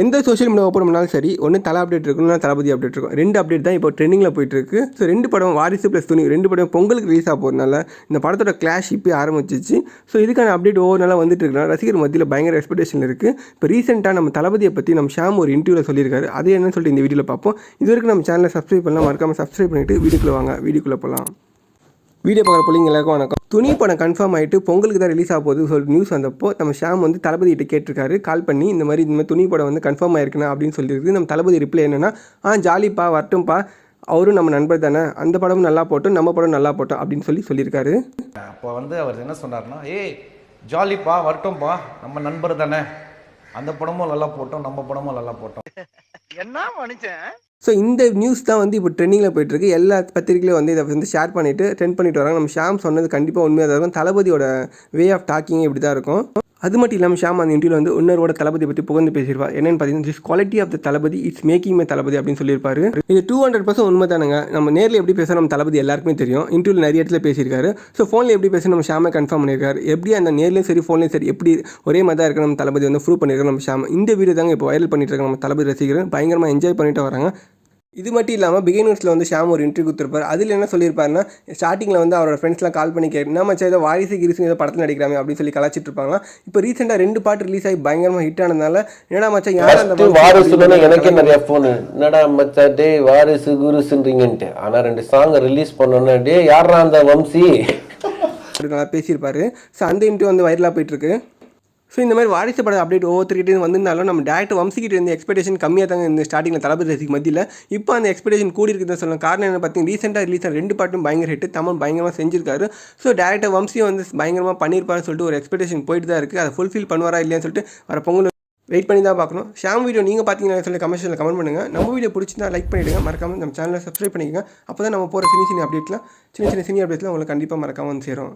எந்த social media open பண்ணாலும் சரி ஒன்று தலை அப்டேட் இருக்கும் தளபதி அப்டேட் இருக்கும். ரெண்டு அப்டேட் தான் இப்போ ட்ரெண்டிங்கில் போயிட்டுருக்கு. ஸோ ரெண்டு படம் வாரிசு ப்ளஸ் துணி ரெண்டு படம் பொங்கலுக்கு ரிலீஸ் ஆக போகிறதுனால இந்த படத்தோட கிளாஷ் இப்போ ஆரம்பிச்சிச்சு. ஸோ இதுக்கான அப்டேட் ஒவ்வொரு நாளாக வந்துட்டு இருக்கனால ரசிகர் மத்தியில் பயங்கர எக்ஸ்பெக்டேஷன் இருக்குது இப்போ ரீசெண்டாக நம்ம தளபதியை பற்றி நம்ம ஷாம் ஒரு இன்டர்வியூவில் சொல்லியிருக்காரு. அது என்னன்னு சொல்லிட்டு இந்த வீடியோவில் பார்ப்போம். இது வரைக்கும் நம்ம சேனலை சப்ஸ்கிரைப் பண்ணலாம் மறக்காமல் சப்ஸ்கிரைப் பண்ணிவிட்டு வீடியோக்குள்ளே வாங்க. வீடியோக்குள்ளே போகலாம் வீடியோ பார்க்குற பிள்ளைங்க எல்லாருக்கும் வணக்கம். துணி படம் கன்ஃபார்ம் ஆகிட்டு பொங்கலுக்கு தான் ரிலீஸ் ஆக போகுது சொல்லிட்டு நியூஸ் வந்தப்போ நம்ம ஷாம் வந்து தளபதி கிட்ட கேட்டிருக்காரு. கால் பண்ணி இந்த மாதிரி இந்த மாதிரி துணி படம் வந்து கன்ஃபார்ம் ஆயிருக்குண்ணா அப்படின்னு சொல்லியிருக்கு. நம்ம தளபதி ரிப்ளை என்னன்னா ஆ ஜாலிப்பா வரட்டும்ப்பா அவரும் நம்ம நண்பர் தானே. அந்த படமும் நல்லா போட்டோம் நம்ம படம் நல்லா போட்டோம் அப்படின்னு சொல்லி சொல்லியிருக்காரு. அப்போ வந்து அவர் என்ன சொன்னார்னா ஏய் ஜாலிப்பா வரட்டும்பா. நம்ம நண்பர் தானே. அந்த படமும் நல்லா போட்டோம் நம்ம படமும் நல்லா போட்டோம். என்ன மனுஷன்? ஸோ இந்த நியூஸ் தான் வந்து இப்போ ட்ரெண்டிங்கில் போயிட்டுருக்கு. எல்லா பத்திரிகையிலும் வந்து இதை வந்து ஷேர் பண்ணிவிட்டு ட்ரெண்ட் பண்ணிட்டு வராங்க. நம்ம ஷாம் சொன்னது கண்டிப்பாக உண்மையாக தான் இருக்கும். தளபதியோட வே ஆஃப் டாக்கிங் இப்படி தான் இருக்கும். அது மட்டும் இல்லாமல் ஷாம் அந்த இன்டர்வியூ வந்து இன்னொருவோட தளபதி பற்றி புகழ்ந்து பேசியிருப்பார் என்னென்னு பார்த்தீங்கன்னா this quality of the Thalapathy it's making my Thalapathy அப்படின்னு சொல்லியிருப்பாரு. இது டூ ஹண்ட்ரட் பர்சன்ட் உண்மை தானுங்க நம்ம நேரில் எப்படி பேசுகிறோம் நம்ம தளபதி எல்லாருக்குமே தெரியும். இன்டர்வியூவில் நிறைய இடத்துல பேசியிருக்காரு. ஸோ ஃபோனில் எப்படி பேசணும் நம்ம ஷாமை கன்ஃபார்ம் பண்ணியிருக்காரு. எப்படி அந்த நேர்லையும் சரி ஃபோன்லையும் சரி எப்படி ஒரே மாதிரி தான் இருக்க நம்ம தளபதி வந்து ப்ரூவ் பண்ணியிருக்கோம் நம்ம ஷாம். இந்த வீடியோ தாங்க இப்போ வைரல் பண்ணிட்டு இருக்காங்க நம்ம தளபதி ரசிகர் பயங்கரமாக என்ஜாய் பண்ணிட்டு வராங்க. இது மட்டும் இல்லாமல் பிகினர்ஸில் வந்து ஷாம் ஒரு இன்டர்வியூ கொடுத்துருப்பாரு. அதில் என்ன சொல்லியிருப்பாருன்னா ஸ்டார்டிங்கில் வந்து அவரோட ஃப்ரெண்ட்ஸ்லாம் கால் பண்ணி கேட்டு நம்ம ஏதோ வாரிசு கிரிசு ஏதோ படத்தில் நடிக்கிறாங்க அப்படின்னு சொல்லி கலாச்சிட்டு இருப்பாங்க இப்போ ரீசெண்டாக ரெண்டு பாட்டு ரிலீஸ் ஆகி பயங்கரமாக ஹிட் ஆனதுனால என்னடா மச்சான் யார் அந்த வாரிசுன்னு எனக்கே நிறைய ஃபோன் என்னடா மச்சா டே வாரிசு குருசுன்றீங்கன்ட்டு. ஆனா ரெண்டு சாங் ரிலீஸ் பண்ணோன்னே டே யாரா அந்த வம்சி? அப்படி நல்லா பேசியிருப்பாரு. ஸோ அந்த இன்டர்வியூ வந்து வைரலாக போயிட்டுருக்கு ஸோ இந்த மாதிரி வாரிசு படம் அப்டேட் ஒவ்வொருத்தருக்கிட்டே வந்திருந்தாலும் நம்ம டேரக்ட் வம்சிக்கிட்ட இருந்து எக்ஸ்பெக்டேஷன் கம்மியாக தாங்க இந்த ஸ்டார்டிங்கில் தளபதி ரசிக்கு மத்தியில். இப்போ அந்த எக்ஸ்பெக்டேஷன் கூடி இருக்குதுன்னு சொல்லலாம் காரணம் என்ன பார்த்தீங்கன்னா ரீசெண்டாக ரிலீஸ் ஆன ரெண்டு பாட்டும் பயங்கர ஹிட் தமிழ் பயங்கரமாக செஞ்சிருக்காரு. ஸோ டேரக்டர் வம்சியும் வந்து பயங்கரமாக பண்ணியிருப்பாருன்னு சொல்லிட்டு ஒரு எக்ஸ்பெக்டேஷன் போயிட்டு தான் இருக்குது அதை ஃபுல்ஃபில் பண்ணுவாரா இல்லையான்னு சொல்லிட்டு வர பொங்கல் வெயிட் பண்ணி தான் பார்க்கணும். ஷாம் வீடியோ நீங்கள் பார்த்தீங்கன்னா சொல்லி கமெண்ட்ஸில் கமெண்ட் பண்ணுங்கள் நம்ம வீடியோ பிடிச்சிருந்தா லைக் பண்ணிவிடுங்க மறக்காமல் நம்ம சேனலை சப்ஸ்கிரைப் பண்ணிக்கோங்க. அப்போ தான் நம்ம போகிற சின்ன சின்ன அப்டேட்லாம் சின்ன சின்ன சினி அப்டேட்லாம் உங்களுக்கு கண்டிப்பாக மறக்காமல் வந்து சேரும்.